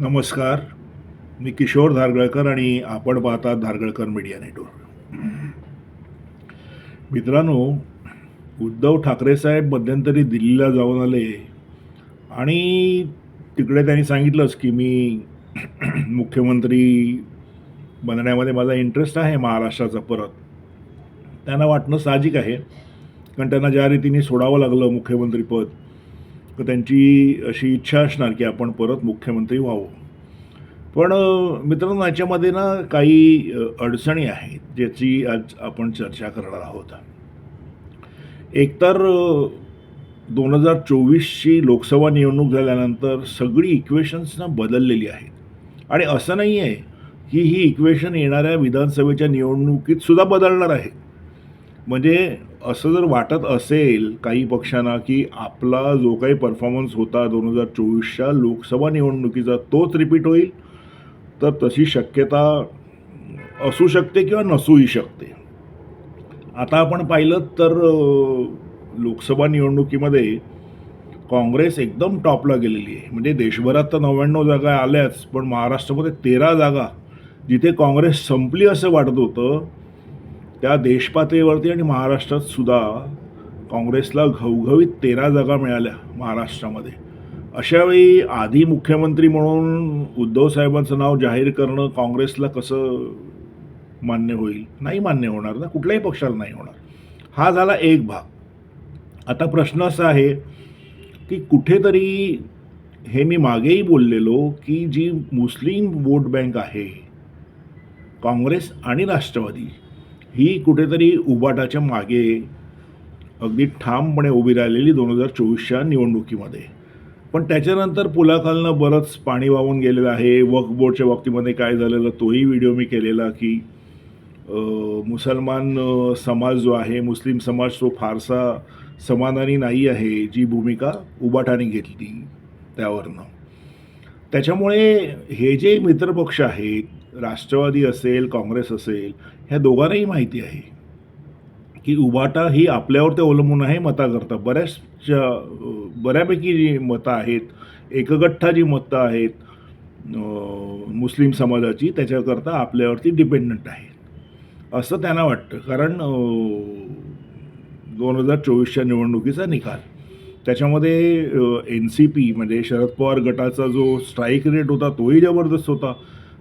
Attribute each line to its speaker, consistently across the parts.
Speaker 1: नमस्कार मी किशोर धारगळकर आणि आपण पाहतात धारगळकर मीडिया नेटवर्क. मित्रांनो उद्धव ठाकरे साहेब मध्यंतरी दिल्लीला जाऊन आले आणि तिकडे त्यांनी सांगितलंच की मी मुख्यमंत्री बनण्यामध्ये माझा इंटरेस्ट आहे महाराष्ट्राचा परत. त्यांना वाटणं साहजिक आहे कारण त्यांना ज्या रीतीने सोडावं लागलं मुख्यमंत्रीपद तर त्यांची अशी इच्छा असणार की आपण परत मुख्यमंत्री व्हावं. पण मित्रांनो याच्यामध्ये ना काही अडचणी आहेत ज्याची आज आपण चर्चा करणार आहोत. एकतर दोन हजार चोवीसची लोकसभा निवडणूक झाल्यानंतर सगळी इक्वेशन्स ना बदललेली आहेत. आणि असं नाही आहे की ही इक्वेशन येणाऱ्या विधानसभेच्या निवडणुकीत सुद्धा बदलणार आहे म्हणजे असं जर वाटत असेल काही पक्षांना की आपला जो काही परफॉर्मन्स होता दोन हजार चोवीसच्या लोकसभा निवडणुकीचा तोच रिपीट होईल तर तशी शक्यता असू शकते किंवा नसूही शकते. आता आपण पाहिलं तर लोकसभा निवडणुकीमध्ये काँग्रेस एकदम टॉपला गेलेली आहे. म्हणजे देशभरात तर नव्याण्णव जागा आल्याच पण महाराष्ट्रामध्ये तेरा जागा जिथे काँग्रेस संपली असं वाटत होतं त्या देशपातळीवरती आणि महाराष्ट्रात सुद्धा काँग्रेसला घवघवीत तेरा जागा मिळाल्या महाराष्ट्रामध्ये. अशावेळी आधी मुख्यमंत्री म्हणून उद्धव साहेबांचं नाव जाहीर करणं काँग्रेसला कसं मान्य होईल? नाही मान्य होणार ना कुठल्याही पक्षाला नाही होणार. हा झाला एक भाग. आता प्रश्न असा आहे की कुठेतरी हे मी मागेही बोललेलो की जी मुस्लिम वोट बँक आहे काँग्रेस आणि राष्ट्रवादी ही कुठेतरी उबाटाच्या मागे अगदी ठामपणे उभी राहिलेली दोन हजार चोवीसच्या निवडणुकीमध्ये. पण त्याच्यानंतर पुलाखालनं बरंच पाणी वाहून गेलेलं आहे. वक्फ बोर्डच्या बाबतीमध्ये काय झालेलं तोही व्हिडिओ मी केलेला की मुसलमान समाज जो आहे मुस्लिम समाज तो फारसा समाधानी नाही आहे. जी भूमिका उबाटाने घेतली त्यावरनं. त्याच्यामुळे हे जे मित्रपक्ष आहेत राष्ट्रवादी असेल काँग्रेस असेल ह्या दोघांनाही माहिती आहे की उबाटा ही आपल्यावर ते अवलंबून आहे मताकरता. बऱ्याचशा बऱ्यापैकी जी मतं आहेत एकगठ्ठा जी मतं आहेत मुस्लिम समाजाची त्याच्याकरता आपल्यावरती डिपेंडंट आहे. असं त्यांना वाटतं. कारण दोन हजार चोवीसच्या निवडणुकीचा निकाल. त्याच्यामध्ये एन सी पी म्हणजे शरद पवार गटाचा जो स्ट्राईक रेट होता तोही जबरदस्त होता.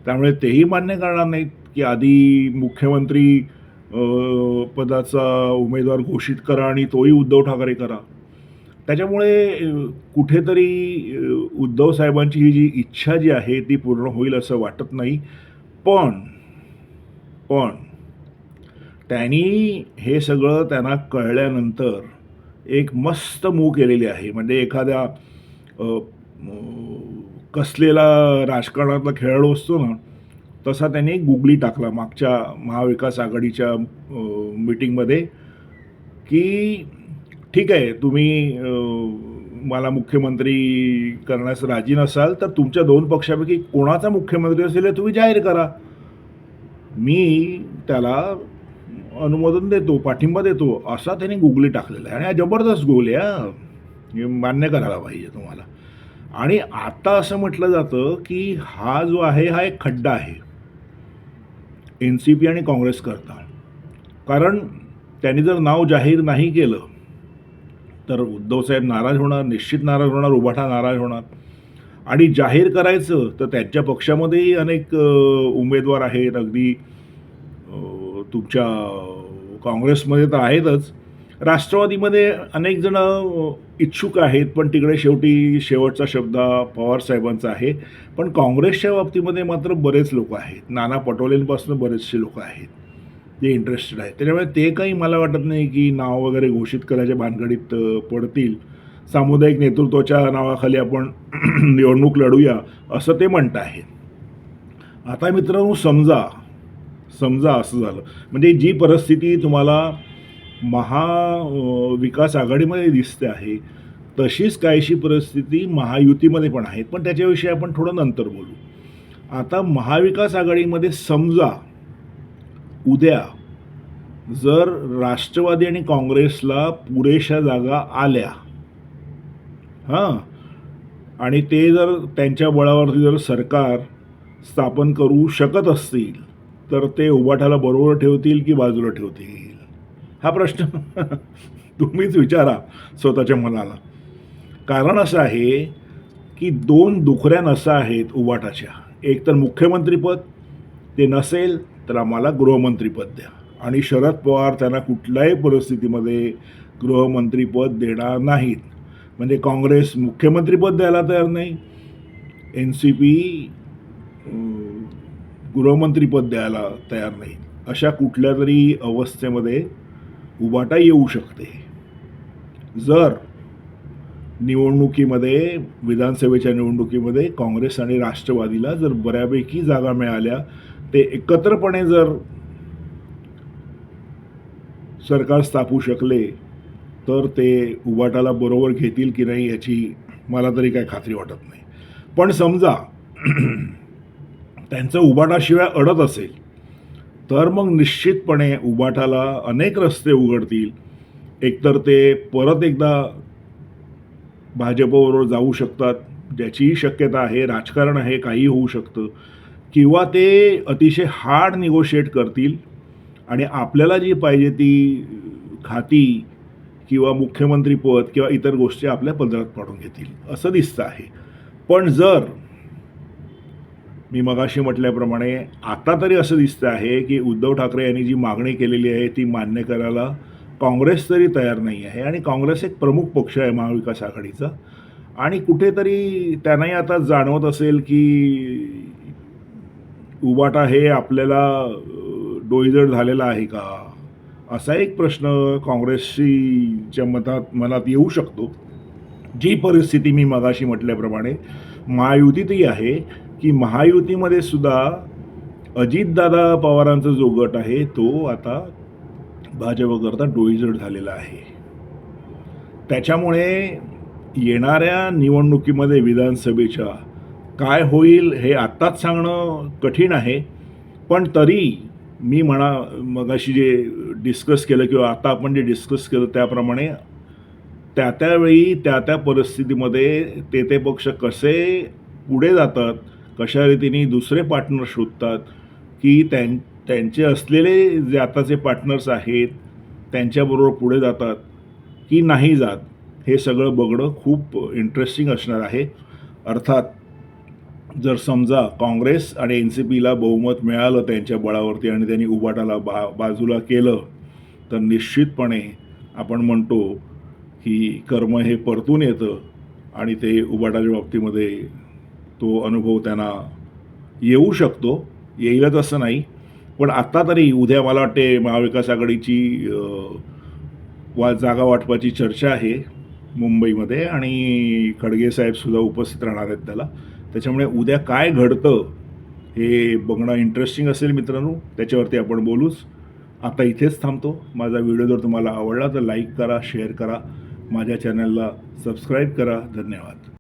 Speaker 1: त्यामुळे तेही मान्य करणार नाहीत की आधी मुख्यमंत्री पदाचा उमेदवार घोषित करा आणि तोही उद्धव ठाकरे करा. त्याच्यामुळे कुठेतरी उद्धव साहेबांची ही जी इच्छा जी आहे ती पूर्ण होईल असं वाटत नाही. पण पण त्यांनी हे सगळं त्यांना कळल्यानंतर एक मस्त मूव केलेली आहे. म्हणजे एखाद्या कसलेला राजकारणातला खेळाडू असतो ना तसा त्यांनी गुगली टाकला मागच्या महाविकास आघाडीच्या मीटिंगमध्ये की ठीक आहे तुम्ही मला मुख्यमंत्री करण्यास राजी नसाल तर तुमच्या दोन पक्षापैकी कोणाचा मुख्यमंत्री असेल हे तुम्ही जाहीर करा. मी त्याला अनुमोदन देतो पाठिंबा देतो असा त्यांनी गुगली टाकलेला आहे. आणि हा जबरदस्त गोल आहे हे मान्य करायला पाहिजे तुम्हाला. आणि आता असं म्हटलं जातं की हा जो आहे हा एक खड्डा आहे. एन सी पी आणि काँग्रेस करता. कारण त्यांनी जर नाव जाहीर नाही केलं तर उद्धवसाहेब नाराज होणार निश्चित नाराज होणार उभाठा नाराज होणार. आणि जाहीर करायचं तर त्यांच्या पक्षामध्येही अनेक उमेदवार आहेत. अगदी तुमच्या काँग्रेसमध्ये तर आहेतच. राष्ट्रवादीमध्ये अनेक जण इच्छुक आहेत पण तिकडे शेवटी शेवटचा शब्द हा पवारसाहेबांचा आहे. पण काँग्रेसच्या बाबतीमध्ये मात्र बरेच लोक आहेत. नाना पटोलेंपासून बरेचसे लोक आहेत जे इंटरेस्टेड आहेत. त्याच्यामुळे ते काही मला वाटत नाही की नाव वगैरे घोषित करायच्या भानगडीत पडतील. सामुदायिक नेतृत्वाच्या नावाखाली आपण निवडणूक लढूया असं ते म्हणत आहेत. आता मित्रांनो समजा समजा असं झालं. म्हणजे जी परिस्थिती तुम्हाला महा विकास आघाडीमध्ये दिसते आहे. तशीच काहीशी परिस्थिती महायुतीमध्ये पण आहे. पण त्याच्याविषयी आपण थोडं नंतर बोलू. आता महाविकास आघाडीमध्ये समजा उद्या जर राष्ट्रवादी आणि काँग्रेसला पुरेशा जागा आल्या हां आणि ते जर त्यांच्या बळावरती जर सरकार स्थापन करू शकत असतील तर ते उभाठाला बरोबर ठेवतील की बाजूला ठेवतील? हा प्रश्न तुम्हीच विचारा स्वतःच्या मनाला. कारण असं आहे की दोन दुखऱ्या नसा आहेत उवाटाच्या एक तर मुख्यमंत्रीपद ते नसेल तर आम्हाला गृहमंत्रीपद द्या. आणि शरद पवार त्यांना कुठल्याही परिस्थितीमध्ये गृहमंत्रीपद देणार नाहीत. म्हणजे काँग्रेस मुख्यमंत्रीपद द्यायला तयार नाही. एन सी पी गृहमंत्रीपद द्यायला तयार नाही अशा कुठल्या तरी अवस्थेमध्ये उबाटा येऊ शकते. जर निवडणुकीमध्ये विधानसभेच्या निवडणुकीमध्ये काँग्रेस आणि राष्ट्रवादीला जर बऱ्यापैकी जागा मिळाल्या ते एकत्रपणे जर सरकार स्थापू शकले तर ते उबाटाला बरोबर घेतील की नाही याची मला तरी काही खात्री वाटत नाही. पण समजा त्यांचं उबाटाशिवाय अडत असेल तर मग निश्चितपणे उबाटाला अनेक रस्ते उघडतील. एकतर ते परत एकदा भाजपबरोबर जाऊ शकतात ज्याचीही शक्यता आहे राजकारण आहे काही होऊ शकतं किंवा ते अतिशय हार्ड निगोशिएट करतील आणि आपल्याला जी पाहिजे ती खाती किंवा मुख्यमंत्रीपद किंवा इतर गोष्टी आपल्या पदरात पाडून घेतील. असं दिसतं आहे. पण जर मी मगाशी म्हटल्याप्रमाणे आता तरी असं दिसतं आहे की उद्धव ठाकरे यांनी जी मागणी केलेली आहे ती मान्य करायला काँग्रेस तरी तयार नाही आहे. आणि काँग्रेस एक प्रमुख पक्ष आहे महाविकास आघाडीचा. आणि कुठेतरी त्यांनाही आता जाणवत असेल की उबाटा हे आपल्याला डोईजड झालेला आहे का? असा एक प्रश्न काँग्रेसशीच्या मतात मनात येऊ शकतो. जी परिस्थिती मी मगाशी म्हटल्याप्रमाणे महायुतीतही आहे की महायुतीमध्ये सुद्धा अजितदादा पवारांचा जो गट आहे तो आता भाजपकरता डोईजड झालेला आहे. त्याच्यामुळे येणाऱ्या निवडणुकीमध्ये विधानसभेच्या काय होईल हे आत्ताच सांगणं कठीण आहे. पण तरी मी म्हणा मगाशी जे डिस्कस केलं किंवा आता आपण जे डिस्कस केलं त्याप्रमाणे त्या त्यावेळी त्या त्या परिस्थितीमध्ये ते ते पक्ष कसे पुढे जातात कशा रीतीने दुसरे पार्टनर शोधतात की त्यां त्यांचे असलेले जे आताचे पार्टनर्स आहेत त्यांच्याबरोबर पुढे जातात की नाही जात हे सगळं बघणं खूप इंटरेस्टिंग असणार आहे. अर्थात जर समजा काँग्रेस आणि एन सी पीला बहुमत मिळालं त्यांच्या बळावरती आणि त्यांनी उबाटाला बा बाजूला केलं तर निश्चितपणे आपण म्हणतो की कर्म हे परतून येतं आणि ते उबाटाच्या बाबतीमध्ये तो अनुभव त्यांना येऊ शकतो येईलच असं नाही. पण आत्ता तरी उद्या मला वाटते महाविकास आघाडीची वा जागा वाटपाची चर्चा आहे मुंबईमध्ये आणि खडगे साहेबसुद्धा उपस्थित राहणार आहेत त्याला. त्याच्यामुळे उद्या काय घडतं हे बघणं इंटरेस्टिंग असेल मित्रांनो. त्याच्यावरती आपण बोलूच. आता इथेच थांबतो. माझा व्हिडिओ जर तुम्हाला आवडला तर लाईक करा शेअर करा. माझ्या चॅनलला सबस्क्राईब करा. धन्यवाद.